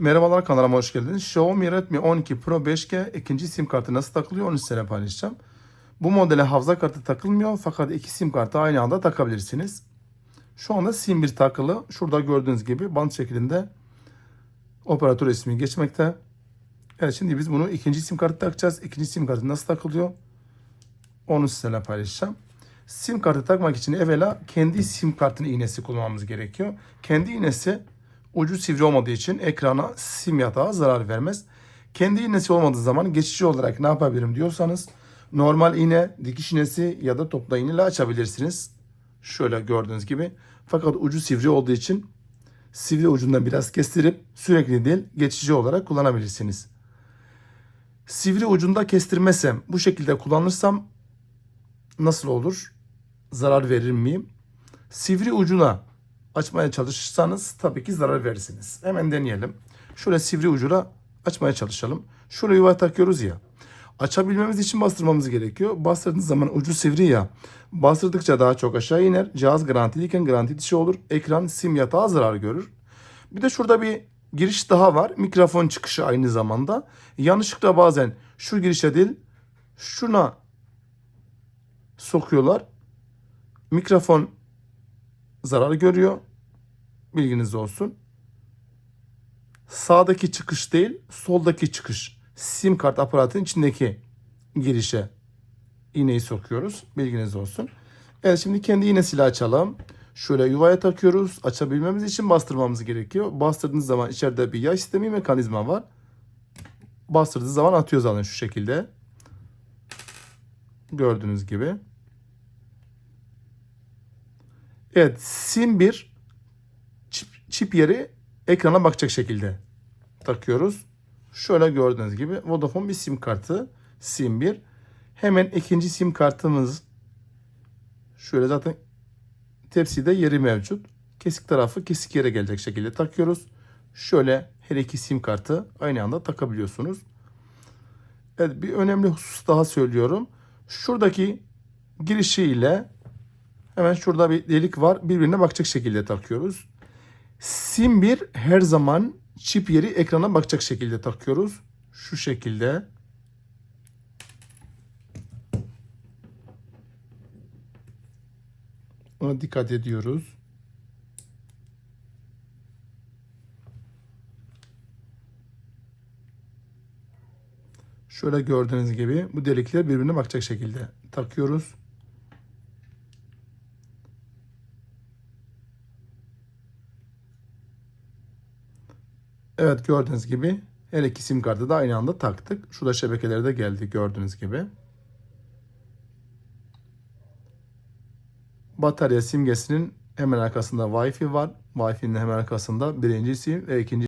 Merhabalar kanalıma hoş geldiniz. Xiaomi Redmi 12 Pro 5G ikinci sim kartı nasıl takılıyor onu size paylaşacağım. Bu modele hafıza kartı takılmıyor fakat iki sim kartı aynı anda takabilirsiniz. Şu anda sim 1 takılı. Şurada gördüğünüz gibi band şeklinde operatör ismi geçmekte. Evet şimdi biz bunu ikinci sim kartı takacağız. İkinci sim kartı nasıl takılıyor onu sizinle paylaşacağım. Sim kartı takmak için evvela kendi sim kartının iğnesi kullanmamız gerekiyor. Kendi iğnesi ucu sivri olmadığı için ekrana sim yatağı zarar vermez. Kendi iğnesi olmadığı zaman geçici olarak ne yapabilirim diyorsanız normal iğne, dikiş iğnesi ya da topla iğne ile açabilirsiniz. Şöyle gördüğünüz gibi. Fakat ucu sivri olduğu için sivri ucundan biraz kestirip sürekli değil geçici olarak kullanabilirsiniz. Sivri ucunda kestirmesem bu şekilde kullanırsam nasıl olur? Zarar verir miyim? Sivri ucuna açmaya çalışırsanız tabii ki zarar verirsiniz. Hemen deneyelim. Şöyle sivri ucuna açmaya çalışalım. Şöyle yuva takıyoruz ya. Açabilmemiz için bastırmamız gerekiyor. Bastırdığınız zaman ucu sivri ya. Bastırdıkça daha çok aşağı iner. Cihaz garantiliyken garanti dışı olur. Ekran sim yatağı zarar görür. Bir de şurada bir giriş daha var. Mikrofon çıkışı aynı zamanda. Yanlışlıkla bazen şu girişe değil şuna sokuyorlar. Mikrofon zarar görüyor. Bilginiz olsun. Sağdaki çıkış değil, soldaki çıkış. Sim kart aparatın içindeki girişe iğneyi sokuyoruz. Bilginiz olsun. Evet şimdi kendi iğnesiyle açalım. Şöyle yuvaya takıyoruz. Açabilmemiz için bastırmamız gerekiyor. Bastırdığınız zaman içeride bir yay sistemi mekanizma var. Bastırdığı zaman atıyor zaten şu şekilde. Gördüğünüz gibi. Evet sim 1 çip, yeri ekrana bakacak şekilde takıyoruz. Şöyle gördüğünüz gibi Vodafone bir sim kartı sim 1. Hemen ikinci sim kartımız şöyle zaten tepside yeri mevcut. Kesik tarafı kesik yere gelecek şekilde takıyoruz. Şöyle her iki sim kartı aynı anda takabiliyorsunuz. Evet bir önemli husus daha söylüyorum. Şuradaki girişi ile hemen şurada bir delik var. Birbirine bakacak şekilde takıyoruz. Sim 1 her zaman çip yeri ekrana bakacak şekilde takıyoruz. Şu şekilde. Ona dikkat ediyoruz. Şöyle gördüğünüz gibi bu delikler birbirine bakacak şekilde takıyoruz. Evet gördüğünüz gibi her iki sim kartı da aynı anda taktık. Şurada şebekeleri de geldi gördüğünüz gibi. Batarya simgesinin hemen arkasında Wi-Fi var. Wi-Fi'nin hemen arkasında birinci sim ve ikinci